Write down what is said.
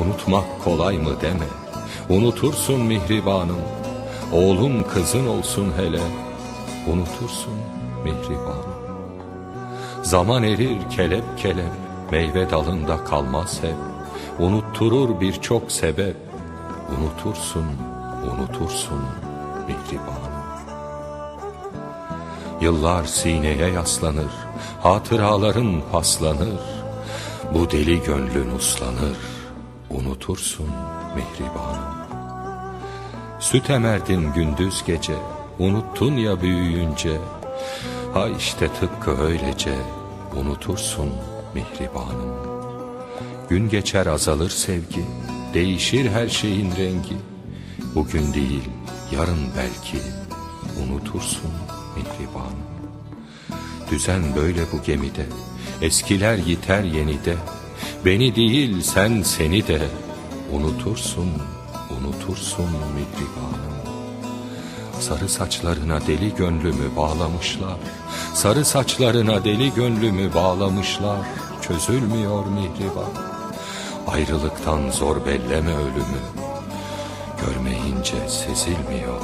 Unutmak kolay mı deme. Unutursun mihribanım. Oğlun kızın olsun hele. Unutursun mihribanım. Zaman erir kelep kelep Meyve dalında kalmaz hep. Unutturur birçok sebep. Unutursun, unutursun mihribanım. Yıllar sineye yaslanır Hatıraların paslanır. Bu deli gönlün uslanır Unutursun mihribanım. Süt emerdin gündüz gece Unuttun ya büyüyünce. Ha işte tıpkı öylece Unutursun mihribanım. Gün geçer azalır sevgi Değişir her şeyin rengi. Bugün değil yarın belki Unutursun mihribanım. Düzen böyle bu gemide Eskiler yiter yenide Beni değil sen seni de Unutursun, unutursun mihribanım Sarı saçlarına deli gönlümü bağlamışlar Sarı saçlarına deli gönlümü bağlamışlar. Çözülmüyor mihriban Ayrılıktan zor belleme ölümü. Görmeyince sezilmiyor